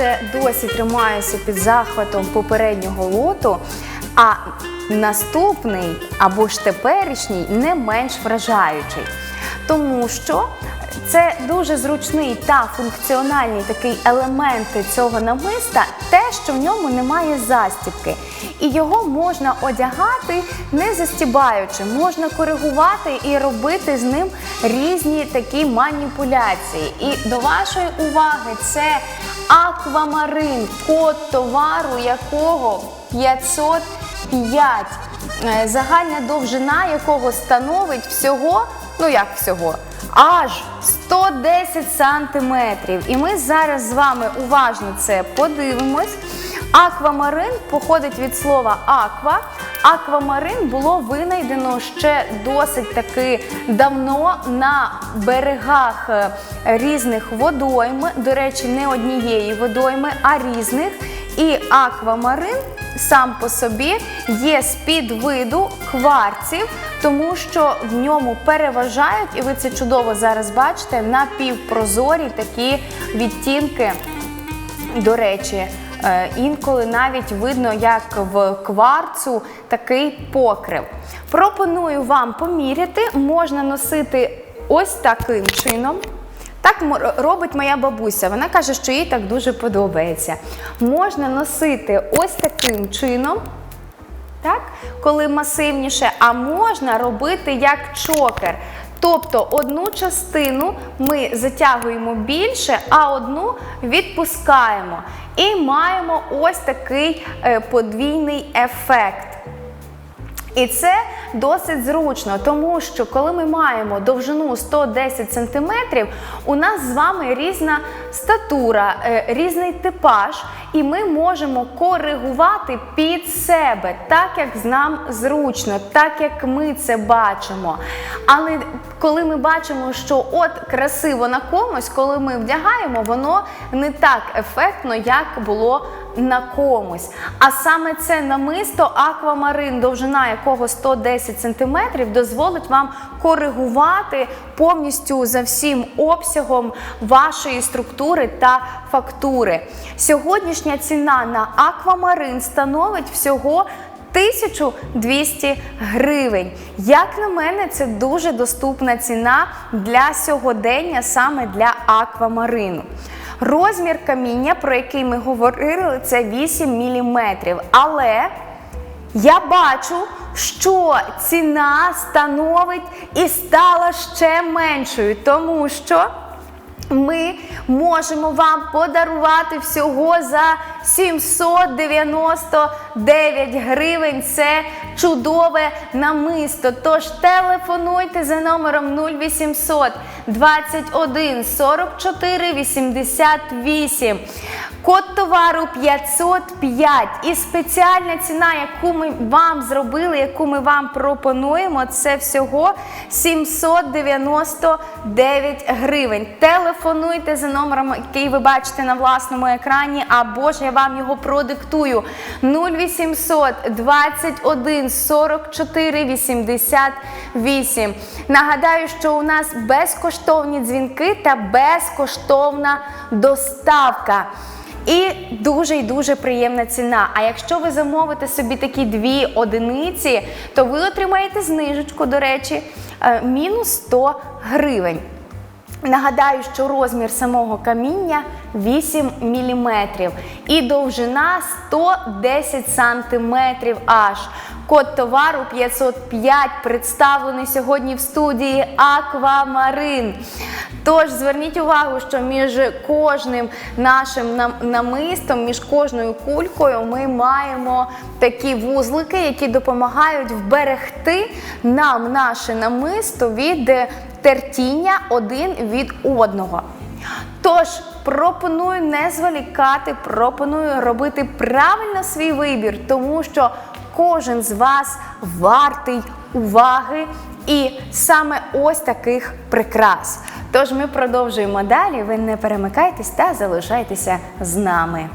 ще досі тримаюся під захватом попереднього лоту, а наступний або ж теперішній не менш вражаючий. Тому що це дуже зручний та функціональний такий елемент цього намиста, те, що в ньому немає застібки. І його можна одягати не застібаючи, можна коригувати і робити з ним різні такі маніпуляції. І до вашої уваги це аквамарин, код товару якого 505. Е, Загальна довжина якого становить всього, ну як всього, аж 110 сантиметрів. І ми зараз з вами уважно це подивимось. Аквамарин походить від слова аква. Аквамарин було винайдено ще досить таки давно на берегах е, різних водойм. До речі, не однієї водойми, а різних. І аквамарин сам по собі є з підвиду кварців, тому що в ньому переважають, і ви це чудово зараз бачите, напівпрозорі такі відтінки. До речі, інколи навіть видно, як в кварцу такий покрив. Пропоную вам поміряти, можна носити ось таким чином. Так робить моя бабуся. Вона каже, що їй так дуже подобається. Можна носити ось таким чином, так, коли масивніше, а можна робити як чокер. Тобто одну частину ми затягуємо більше, а одну відпускаємо. І маємо ось такий е, подвійний ефект. І це досить зручно, тому що коли ми маємо довжину 110 см, у нас з вами різна статура, е, різний типаж, і ми можемо коригувати під себе, так як нам зручно, так як ми це бачимо. Але коли ми бачимо, що от красиво на комусь, коли ми вдягаємо, воно не так ефектно, як було на комусь. А саме це намисто аквамарин, довжина якого 110 см, дозволить вам коригувати повністю за всім обсягом вашої структури та фактури. Сьогоднішня ціна на аквамарин становить всього 1200 гривень. Як на мене, це дуже доступна ціна для сьогодення саме для аквамарину. Розмір каміння, про який ми говорили, це 8 мм. Але я бачу, що ціна становить і стала ще меншою, тому що ми можемо вам подарувати всього за 799 гривень. Це чудове намисто. Тож телефонуйте за номером 0800 21 44 88. Код товару 505. І спеціальна ціна, яку ми вам зробили, яку ми вам пропонуємо, це всього 799 гривень. Телефонуйте за номером, який ви бачите на власному екрані, або ж я вам його продиктую. 0800 21 44 88. Нагадаю, що у нас безкоштовні дзвінки та безкоштовна доставка. І дуже і дуже приємна ціна. А якщо ви замовите собі такі дві одиниці, то ви отримаєте знижечку, до речі, е, мінус 100 гривень. Нагадаю, що розмір самого каміння 8 мм і довжина 110 см аж. Код товару 505 представлений сьогодні в студії Аквамарин. Тож зверніть увагу, що між кожним нашим намистом, між кожною кулькою ми маємо такі вузлики, які допомагають вберегти нам наше намисто від е, тертіння один від одного. Тож пропоную не зволікати, пропоную робити правильно свій вибір, тому що кожен з вас вартий уваги і саме ось таких прикрас. Тож ми продовжуємо далі. Ви не перемикайтесь та залишайтеся з нами.